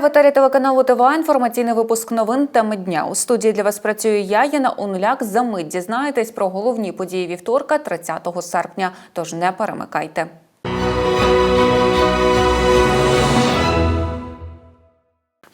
Вітаю в етері телеканалу ТВА. Інформаційний випуск новин теми дня. У студії для вас працює я, Яна Онуляк. За мить дізнаєтесь про головні події вівторка, 30 серпня. Тож не перемикайте.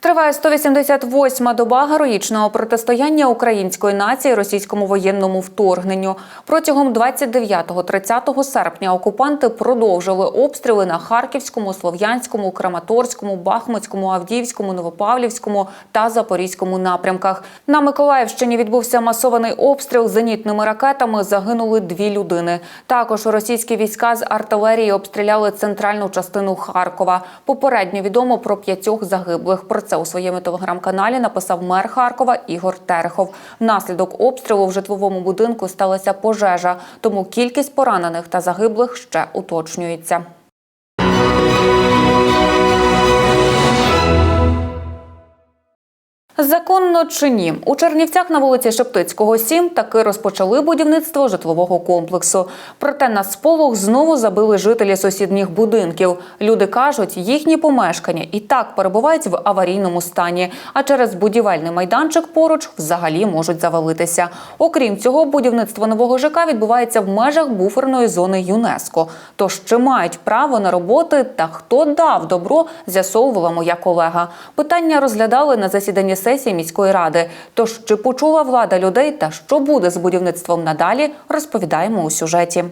Триває 188-ма доба героїчного протистояння української нації російському воєнному вторгненню. Протягом 29-30 серпня окупанти продовжили обстріли на Харківському, Слов'янському, Краматорському, Бахмутському, Авдіївському, Новопавлівському та Запорізькому напрямках. На Миколаївщині відбувся масований обстріл зенітними ракетами. Загинули дві людини. Також російські війська з артилерії обстріляли центральну частину Харкова. Попередньо відомо про п'ятьох загиблих. Про це у своєму телеграм-каналі написав мер Харкова Ігор Терехов. Внаслідок обстрілу в житловому будинку сталася пожежа, тому кількість поранених та загиблих ще уточнюється. Законно чи ні? У Чернівцях на вулиці Шептицького, 7 таки розпочали будівництво житлового комплексу. Проте на сполох знову забили жителі сусідніх будинків. Люди кажуть, їхні помешкання і так перебувають в аварійному стані, а через будівельний майданчик поруч взагалі можуть завалитися. Окрім цього, будівництво нового ЖК відбувається в межах буферної зони ЮНЕСКО. Тож чи мають право на роботи та хто дав добро, з'ясовувала моя колега. Питання розглядали на засіданні сесії міської ради. Тож чи почула влада людей та що буде з будівництвом надалі, розповідаємо у сюжеті.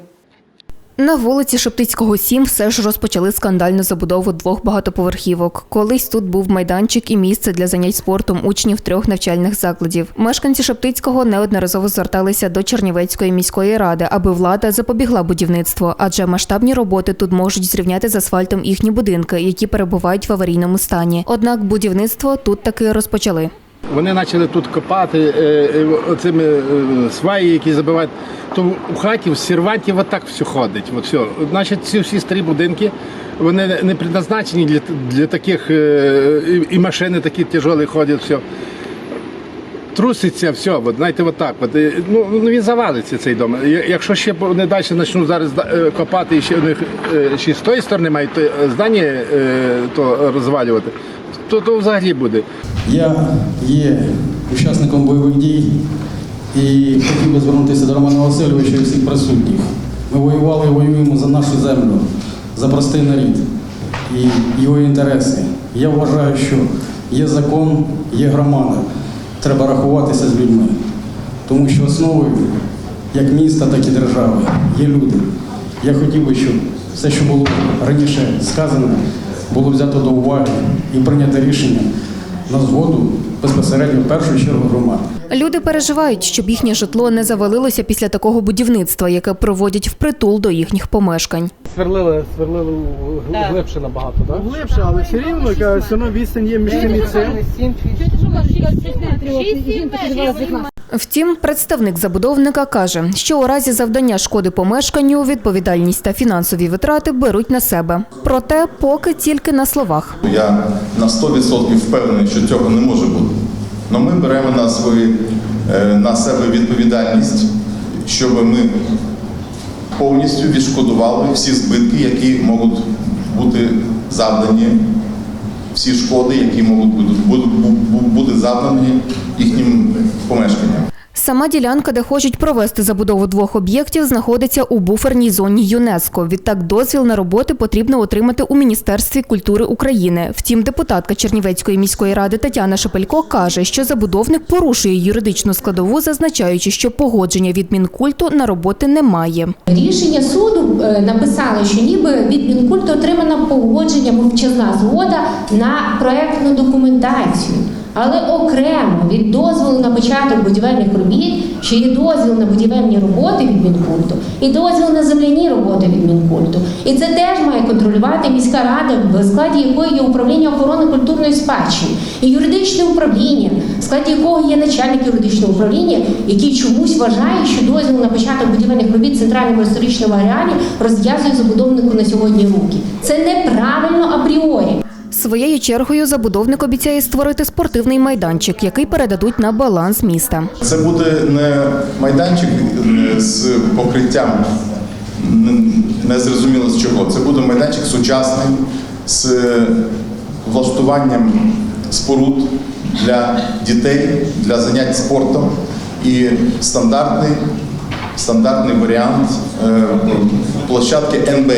На вулиці Шептицького 7 все ж розпочали скандальну забудову двох багатоповерхівок. Колись тут був майданчик і місце для занять спортом учнів трьох навчальних закладів. Мешканці Шептицького неодноразово зверталися до Чернівецької міської ради, аби влада запобігла будівництву, адже масштабні роботи тут можуть зрівняти з асфальтом їхні будинки, які перебувають в аварійному стані. Однак будівництво тут таки розпочали. Вони почали тут копати е, е, оцими е, сваї, які забивають. То у хаті в серванті отак все ходить. От все. Значить, ці всі старі будинки вони не предназначені для, для таких і, машини такі тяжелі ходять. Все. Труситься все, от, знаєте, от. От. Ну, ну, він завалиться цей дом. Якщо ще вони далі почнуть зараз копати, і ще них ще з тої сторони мають то, здання то розвалювати, то, то взагалі буде. Я є учасником бойових дій і хотів би звернутися до Романа Васильовича і всіх присутніх. Ми воювали і воюємо за нашу землю, за простий народ і його інтереси. Я вважаю, що є закон, є громада. Треба рахуватися з людьми. Тому що основою як міста, так і держави є люди. Я хотів би, щоб все, що було раніше сказано, було взято до уваги і прийнято рішення на згоду безпосередньо в першу чергу громади. Люди переживають, щоб їхнє житло не завалилося після такого будівництва, яке проводять впритул до їхніх помешкань. Сверлили, сверлили гл- глибше набагато, так? глибше, але все рівно яка все одно відстань є між цим і цим. Втім, представник забудовника каже, що у разі завдання шкоди помешканню відповідальність та фінансові витрати беруть на себе. Проте поки тільки на словах. Я на 100% впевнений, що цього не може бути. Але ми беремо на, свої, е, на себе відповідальність, щоб ми повністю відшкодували всі збитки, які можуть бути завдані, всі шкоди, які можуть будуть, бу- бути завдані їхнім помешканням. Сама ділянка, де хочуть провести забудову двох об'єктів, знаходиться у буферній зоні ЮНЕСКО. Відтак дозвіл на роботи потрібно отримати у Міністерстві культури України. Втім, депутатка Чернівецької міської ради Тетяна Шепелько каже, що забудовник порушує юридичну складову, зазначаючи, що погодження від Мінкульту на роботи немає. Рішення суду е, написало, що ніби від Мінкульту отримано погодження мовчазна згода на проектну документацію. Але окремо від дозволу на початок будівельних робіт ще є дозвіл на будівельні роботи від Мінкульту і дозвіл на земляні роботи від Мінкульту. І це теж має контролювати міська рада, в складі якої є управління охорони культурної спадщини і юридичне управління, в складі якого є начальник юридичного управління, який чомусь вважає, що дозвіл на початок будівельних робіт в центральному історичному ареалі розв'язує забудовнику на сьогодні руки. Це неправильно апріорі. Своєю чергою забудовник обіцяє створити спортивний майданчик, який передадуть на баланс міста. Це буде не майданчик е, з покриттям не- не зрозуміло з чого. Це буде майданчик сучасний з влаш- облаштуванням споруд для дітей, для занять спортом і стандартний, стандартний варіант е, площадки НБА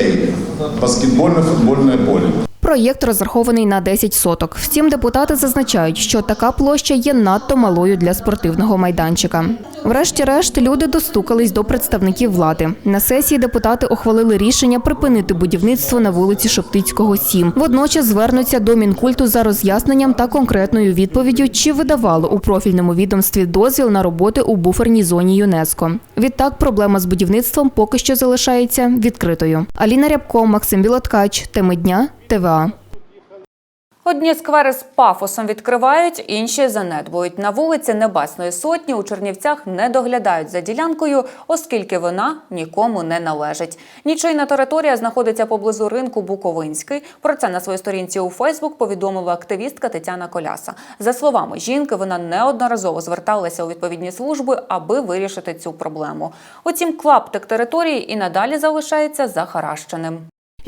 баскетбольне-футбольне поле. Проєкт розрахований на 10 соток. Втім, депутати зазначають, що така площа є надто малою для спортивного майданчика. Врешті-решт, люди достукались до представників влади. На сесії депутати ухвалили рішення припинити будівництво на вулиці Шептицького, 7. Водночас звернуться до Мінкульту за роз'ясненням та конкретною відповіддю, чи видавало у профільному відомстві дозвіл на роботи у буферній зоні ЮНЕСКО. Відтак, проблема з будівництвом поки що залишається відкритою. Аліна Рябко, Максим Білоткач. Теми дня. ТВА. Одні сквери з пафосом відкривають, інші занедбують. На вулиці Небесної Сотні у Чернівцях не доглядають за ділянкою, оскільки вона нікому не належить. Нічийна територія знаходиться поблизу ринку Буковинський. Про це на своїй сторінці у Фейсбук повідомила активістка Тетяна Коляса. За словами жінки, вона неодноразово зверталася у відповідні служби, аби вирішити цю проблему. Утім, клаптик території і надалі залишається захаращеним.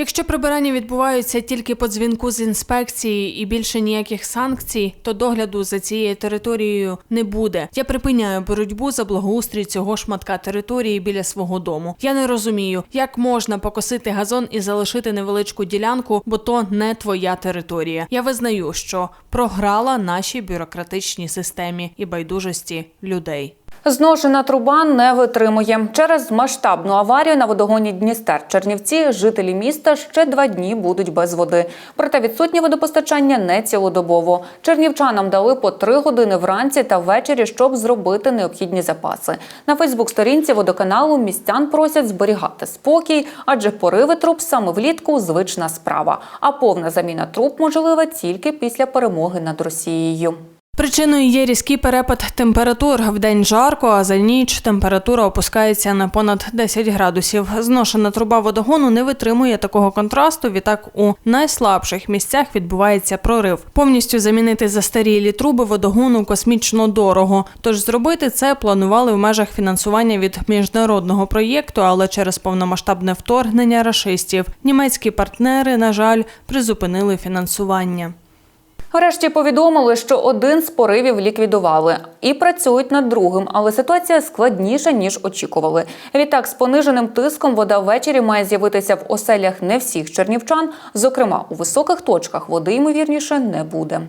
Якщо прибирання відбуваються тільки по дзвінку з інспекції і більше ніяких санкцій, то догляду за цією територією не буде. Я припиняю боротьбу за благоустрій цього шматка території біля свого дому. Я не розумію, як можна покосити газон і залишити невеличку ділянку, бо то не твоя територія. Я визнаю, що програла нашій бюрократичній системі і байдужості людей. Зношена труба не витримує. Через масштабну аварію на водогоні Дністер Чернівці жителі міста ще два дні будуть без води. Проте відсутнє водопостачання не цілодобово. Чернівчанам дали по три години вранці та ввечері, щоб зробити необхідні запаси. На Фейсбук-сторінці водоканалу містян просять зберігати спокій, адже пориви труб саме влітку звична справа. А повна заміна труб можлива тільки після перемоги над Росією. Причиною є різкий перепад температур. Вдень жарко, а за ніч температура опускається на понад 10 градусів. Зношена труба водогону не витримує такого контрасту. Відтак у найслабших місцях відбувається прорив. Повністю замінити застарілі труби водогону космічно дорого. Тож зробити це планували в межах фінансування від міжнародного проєкту, але через повномасштабне вторгнення рашистів німецькі партнери, на жаль, призупинили фінансування. Врешті повідомили, що один з поривів ліквідували і працюють над другим, але ситуація складніша ніж очікували. Відтак, з пониженим тиском вода ввечері має з'явитися в оселях не всіх чернівчан. Зокрема, у високих точках води ймовірніше не буде.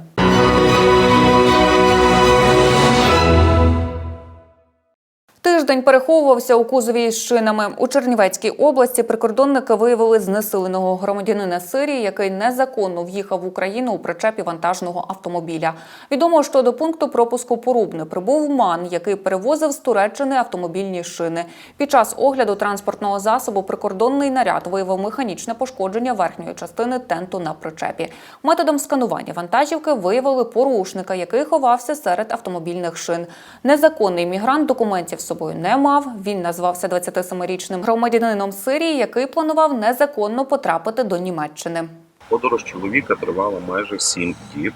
Тиждень переховувався у кузові з шинами. У Чернівецькій області прикордонники виявили знесиленого громадянина Сирії, який незаконно в'їхав в Україну у причепі вантажного автомобіля. Відомо, що до пункту пропуску Порубне прибув ман, який перевозив з Туреччини автомобільні шини. Під час огляду транспортного засобу прикордонний наряд виявив механічне пошкодження верхньої частини тенту на причепі. Методом сканування вантажівки виявили порушника, який ховався серед автомобільних шин. Незаконний мігрант документів з собою не мав. Він назвався 27-річним громадянином Сирії, який планував незаконно потрапити до Німеччини. Подорож чоловіка тривала майже сім діб,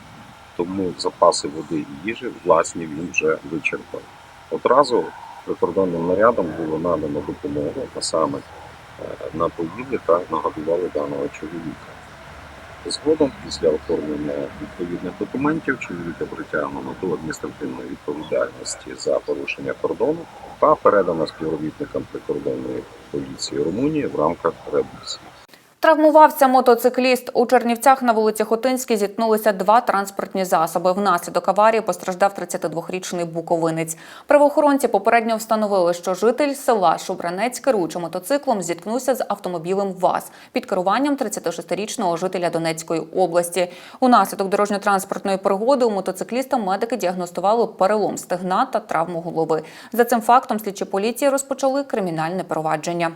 тому запаси води і їжі власні він вже вичерпав. Одразу прикордонним нарядом було надано допомогу, а саме е, напоїли та нагодували даного чоловіка. Згодом, після оформлення відповідних документів, чоловіка притягнено до адміністративної відповідальності за порушення кордону та передано співробітникам прикордонної поліції Румунії в рамках реабілітації. Травмувався мотоцикліст. У Чернівцях на вулиці Хотинській зіткнулися два транспортні засоби. Внаслідок аварії постраждав 32-річний буковинець. Правоохоронці попередньо встановили, що житель села Шубранець, керуючи мотоциклом, зіткнувся з автомобілем ВАЗ під керуванням 36-річного жителя Донецької області. Унаслідок дорожньо-транспортної пригоди у мотоцикліста медики діагностували перелом стегна та травму голови. За цим фактом слідчі поліції розпочали кримінальне провадження.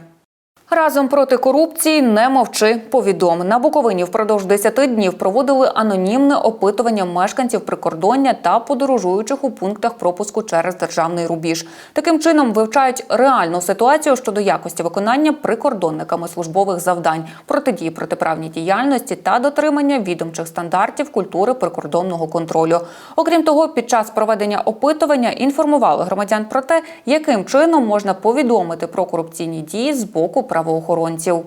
Разом проти корупції не мовчи. Повідом на Буковині впродовж 10 днів проводили анонімне опитування мешканців прикордоння та подорожуючих у пунктах пропуску через державний рубіж. Таким чином вивчають реальну ситуацію щодо якості виконання прикордонниками службових завдань, протидії протиправній діяльності та дотримання відомчих стандартів культури прикордонного контролю. Окрім того, під час проведення опитування інформували громадян про те, яким чином можна повідомити про корупційні дії з боку правоохоронців.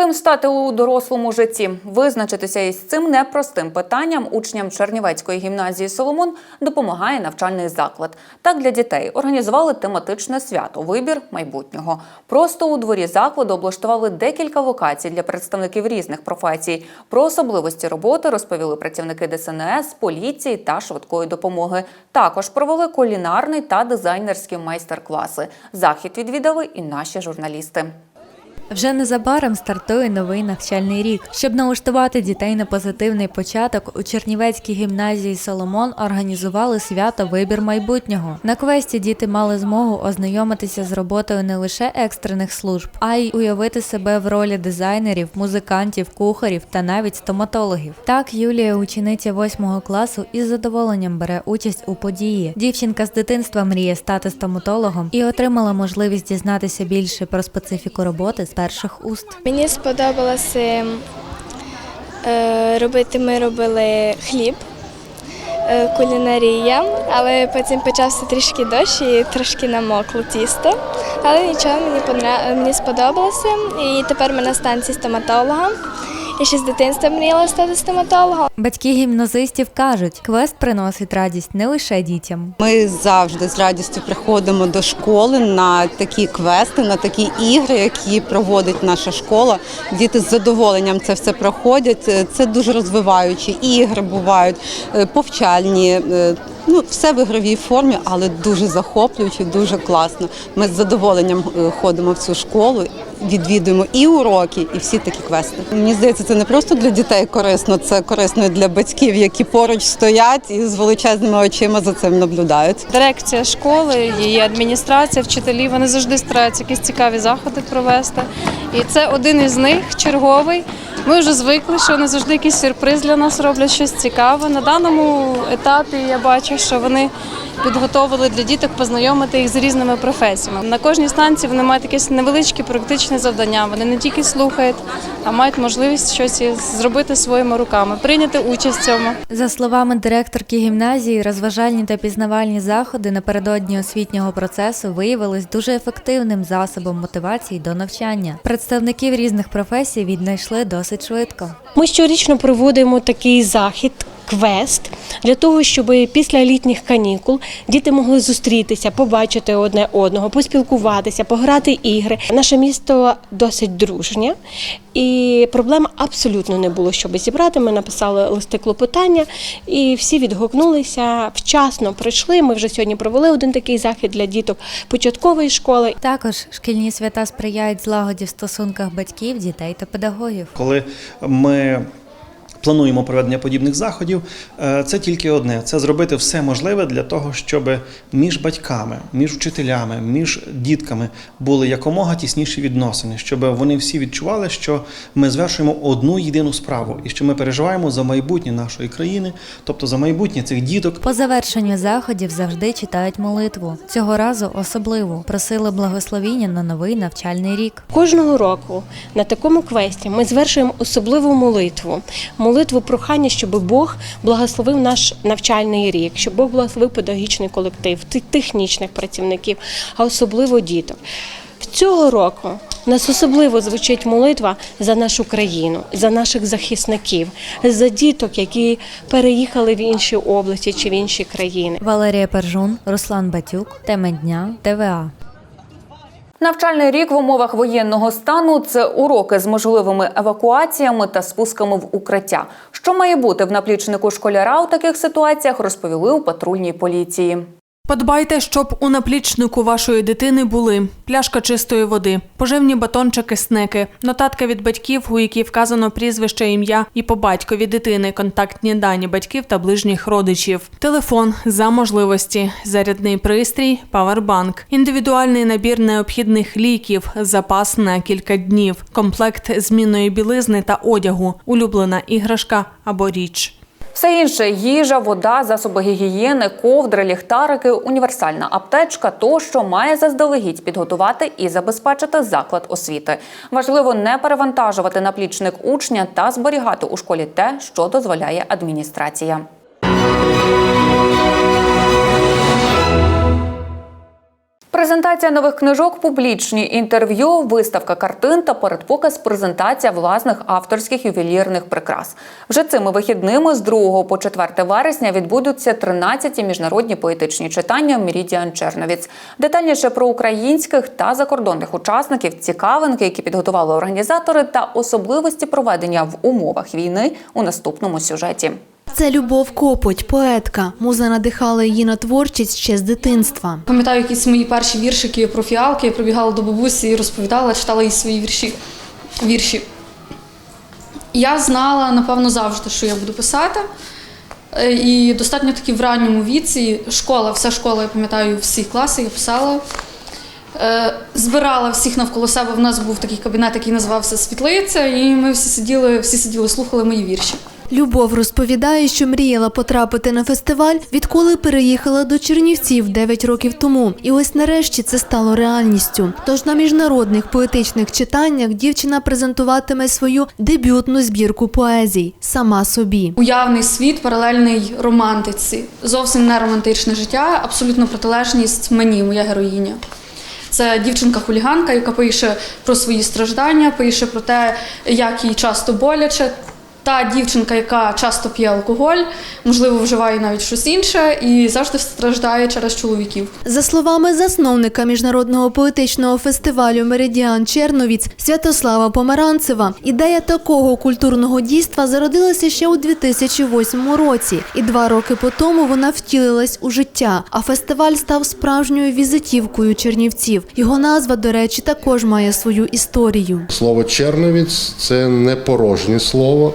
Ким стати у дорослому житті? Визначитися із цим непростим питанням учням Чернівецької гімназії Соломон допомагає навчальний заклад. Так для дітей організували тематичне свято Вибір майбутнього. Просто у дворі закладу облаштували декілька локацій для представників різних професій. Про особливості роботи розповіли працівники ДСНС, поліції та швидкої допомоги. Також провели кулінарний та дизайнерські майстер-класи. Захід відвідали і наші журналісти. Вже незабаром стартує новий навчальний рік. Щоб налаштувати дітей на позитивний початок, у Чернівецькій гімназії Соломон організували свято Вибір майбутнього. На квесті діти мали змогу ознайомитися з роботою не лише екстрених служб, а й уявити себе в ролі дизайнерів, музикантів, кухарів та навіть стоматологів. Так Юлія, учениця 8 класу, із задоволенням бере участь у події. Дівчинка з дитинства мріє стати стоматологом і отримала можливість дізнатися більше про специфіку роботи з перших уст. Мені сподобалося е, робити. Ми робили хліб, е, кулінарія, але потім почався трішки дощ і трошки намокло тісто. Але нічого, мені мені сподобалося. І тепер ми на станції стоматолога. Я ще з дитинства мріяла стати стоматологом. Батьки гімназистів кажуть, квест приносить радість не лише дітям. Ми завжди з радістю приходимо до школи на такі квести, на такі ігри, які проводить наша школа. Діти з задоволенням це все проходять. Е, Це дуже розвиваючі ігри бувають, е, повчальні. Ну, все в ігровій формі, але дуже захоплююче, дуже класно. Ми з задоволенням е, ходимо в цю школу, відвідуємо і уроки, і всі такі квести. Мені здається, це не просто для дітей корисно, це корисно і для батьків, які поруч стоять і з величезними очима за цим наблюдають. Дирекція школи, її адміністрація, вчителі вони завжди стараються якісь цікаві заходи провести. І це один із них, черговий. Ми вже звикли, що вони завжди якийсь сюрприз для нас роблять щось цікаве. На даному етапі я бачу, що вони підготовили для діток познайомити їх з різними професіями. На кожній станції вони мають якесь невеличке практичне завдання. Вони не тільки слухають, а мають можливість щось зробити своїми руками, прийняти участь в цьому. За словами директорки гімназії, розважальні та пізнавальні заходи напередодні освітнього процесу виявились дуже ефективним засобом мотивації до навчання. Представників різних професій віднайшли досить швидко. Ми щорічно проводимо такий захід. Квест для того, щоб після літніх канікул діти могли зустрітися, побачити одне одного, поспілкуватися, пограти ігри. Наше місто досить дружнє, і проблем абсолютно не було, щоб зібрати. Ми написали листи клопотання, і всі відгукнулися вчасно. Прийшли. Ми вже сьогодні провели один такий захід для діток початкової школи. Також шкільні свята сприяють злагоді в стосунках батьків, дітей та педагогів. Коли ми плануємо проведення подібних заходів, е, це тільки одне: це зробити все можливе для того, щоб між батьками, між вчителями, між дітками були якомога тісніші відносини, щоб вони всі відчували, що ми звершуємо одну єдину справу і що ми переживаємо за майбутнє нашої країни, тобто за майбутнє цих діток. По завершенню заходів завжди читають молитву. Цього разу особливо просили благословіння на новий навчальний рік. Кожного року на такому квесті ми звершуємо особливу молитву. Молитву прохання, щоб Бог благословив наш навчальний рік, щоб Бог благословив педагогічний колектив, технічних працівників, а особливо діток. Цього року нас особливо звучить молитва за нашу країну, за наших захисників, за діток, які переїхали в інші області чи в інші країни. Валерія Пержун, Руслан Батюк, тема дня, ТВА. Навчальний рік в умовах воєнного стану це уроки з можливими евакуаціями та спусками в укриття. Що має бути в наплічнику школяра у таких ситуаціях, розповіли у патрульній поліції. Подбайте, щоб у наплічнику вашої дитини були пляшка чистої води, поживні батончики, снеки, нотатка від батьків, у якій вказано прізвище, ім'я і по батькові дитини, контактні дані батьків та ближніх родичів, телефон за можливості, зарядний пристрій, павербанк, індивідуальний набір необхідних ліків, запас на кілька днів, комплект змінної білизни та одягу, улюблена іграшка або річ. Все інше їжа, вода, засоби гігієни, ковдри, ліхтарики, універсальна аптечка тощо має заздалегідь підготувати і забезпечити заклад освіти. Важливо не перевантажувати наплічник учня та зберігати у школі те, що дозволяє адміністрація. Презентація нових книжок, публічні інтерв'ю, виставка картин та передпоказ презентація власних авторських ювелірних прикрас. Вже цими вихідними з 2 по 4 вересня відбудуться 13 міжнародні поетичні читання Мірідіан Черновіць. Детальніше про українських та закордонних учасників, цікавинки, які підготували організатори, та особливості проведення в умовах війни у наступному сюжеті. Це Любов Копоть, поетка. Муза надихала її на творчість ще з дитинства. Пам'ятаю якісь мої перші віршики про фіалки. Я прибігала до бабусі і розповідала, читала їй свої вірші. вірші. Я знала, напевно, завжди, що я буду писати. Е, І достатньо таки в ранньому віці школа, вся школа, я пам'ятаю, всі класи я писала. Е, Збирала всіх навколо себе. У нас був такий кабінет, який називався Світлиця, і ми всі сиділи, всі сиділи, слухали мої вірші. Любов розповідає, що мріяла потрапити на фестиваль, відколи переїхала до Чернівців 9 років тому. І ось нарешті це стало реальністю. Тож на міжнародних поетичних читаннях дівчина презентуватиме свою дебютну збірку поезій сама собі. Уявний світ, паралельний романтиці. Зовсім не романтичне життя, абсолютно протилежність мені, моя героїня. Це дівчинка-хуліганка, яка пише про свої страждання, пише про те, як їй часто боляче. Та дівчинка, яка часто п'є алкоголь, можливо, вживає навіть щось інше і завжди страждає через чоловіків. За словами засновника міжнародного поетичного фестивалю Меридіан Черновіць Святослава Помаранцева, ідея такого культурного дійства зародилася ще у 2008 році, і два роки по тому вона втілилась у життя. А фестиваль став справжньою візитівкою чернівців. Його назва, до речі, також має свою історію. Слово черновіць це не порожнє слово.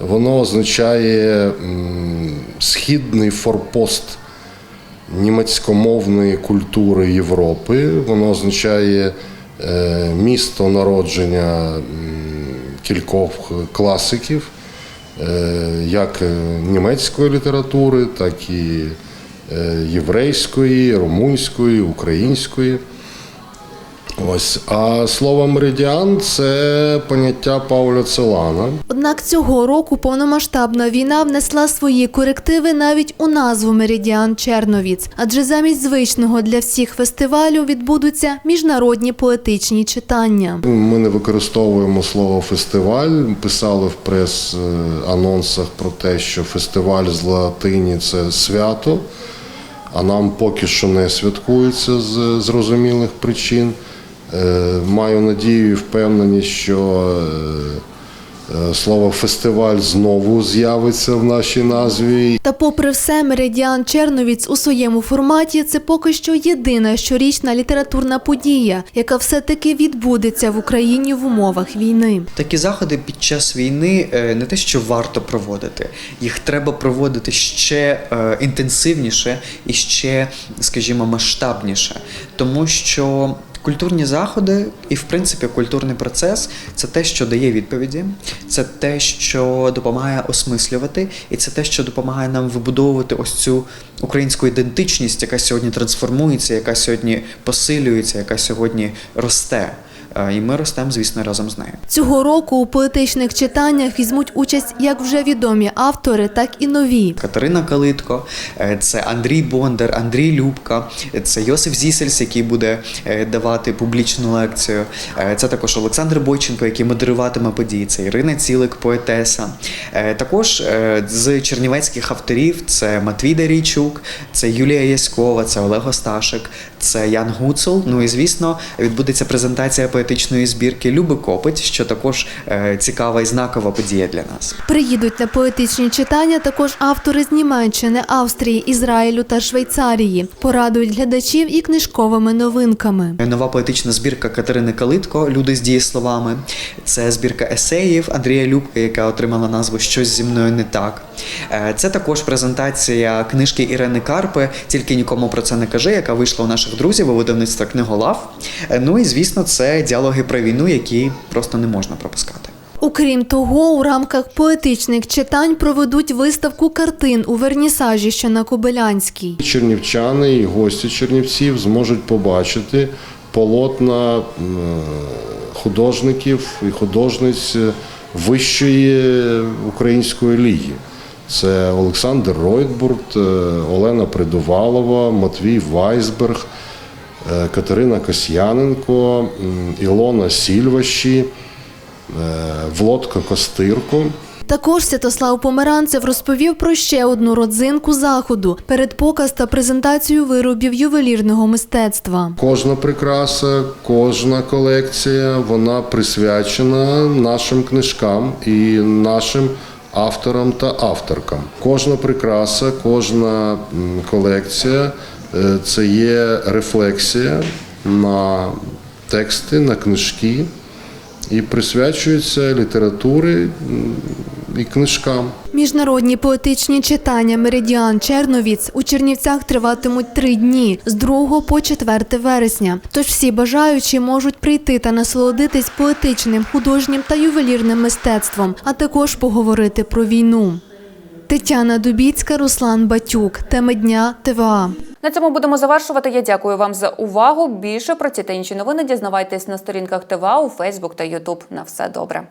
Воно означає східний форпост німецькомовної культури Європи. Воно означає е, місто народження кількох класиків, е, як е, німецької літератури, так і єврейської, румунської, української. Ось, а слово меридіан це поняття Пауля Целана. Однак цього року повномасштабна війна внесла свої корективи навіть у назву Меридіан Черновіць, адже замість звичного для всіх фестивалю відбудуться міжнародні поетичні читання. Ми не використовуємо слово фестиваль. Писали в прес-анонсах про те, що фестиваль з латині це свято, а нам поки що не святкується з зрозумілих причин. Е, Маю надію і впевненість, що е, е, слово фестиваль знову з'явиться в нашій назві. Та попри все, Меридіан Черновіць у своєму форматі це поки що єдина щорічна літературна подія, яка все-таки відбудеться в Україні в умовах війни. Такі заходи під час війни не те, що варто проводити, їх треба проводити ще інтенсивніше і ще, скажімо, масштабніше, тому що. Культурні заходи і, в принципі, культурний процес це те, що дає відповіді, це те, що допомагає осмислювати, і це те, що допомагає нам вибудовувати ось цю українську ідентичність, яка сьогодні трансформується, яка сьогодні посилюється, яка сьогодні росте. Е, І ми ростемо, звісно, разом з нею. Цього року у поетичних читаннях візьмуть участь як вже відомі автори, так і нові. Катерина Калитко, е, це Андрій Бондар, Андрій Любка, це Йосиф Зісельс, який буде е, давати публічну лекцію. Це також Олександр Бойченко, який модеруватиме події. Це Ірина Цілик, поетеса. Також з чернівецьких авторів це Матвій Дарійчук, це Юлія Яськова, це Олег Осташик, це Ян Гуцул. Ну і звісно, відбудеться презентація поетичної збірки Люби Копить, що також е, цікава і знакова подія для нас. Приїдуть на поетичні читання також автори з Німеччини, Австрії, Ізраїлю та Швейцарії. Порадують глядачів і книжковими новинками. Нова поетична збірка Катерини Калитко Люди з дієсловами. Це збірка есеїв Андрія Любки, яка отримала назву Щось зі мною не так. Е, Це також презентація книжки Ірени Карпи, тільки нікому про це не кажи, яка вийшла у наших друзів у видавництва книголав. Е, Ну і звісно, це діалоги про війну, які просто не можна пропускати. Окрім того, у рамках поетичних читань проведуть виставку картин у Вернісажі, що на Кобилянській. Чернівчани і гості Чернівців зможуть побачити полотна художників і художниць вищої української ліги. Це Олександр Ройтбурт, е, Олена Придувалова, Матвій Вайсберг. е, Катерина Косьяненко, Ілона Сільващі, е, Влодко Костирко. Також Святослав Померанцев розповів про ще одну родзинку заходу передпоказ та презентацію виробів ювелірного мистецтва. Кожна прикраса, кожна колекція вона присвячена нашим книжкам і нашим авторам та авторкам. Кожна прикраса, кожна колекція е, це є рефлексія на тексти, на книжки і присвячується літературі і книжкам. Міжнародні поетичні читання Меридіан Черновіць у Чернівцях триватимуть три дні з 2 по 4 вересня. Тож всі бажаючі можуть прийти та насолодитись поетичним, художнім та ювелірним мистецтвом, а також поговорити про війну. Тетяна Дубіцька, Руслан Батюк. Теми дня ТВА. На цьому будемо завершувати. Я дякую вам за увагу. Більше про ці та інші новини дізнавайтесь на сторінках ТВА у Фейсбук та Ютуб. На все добре.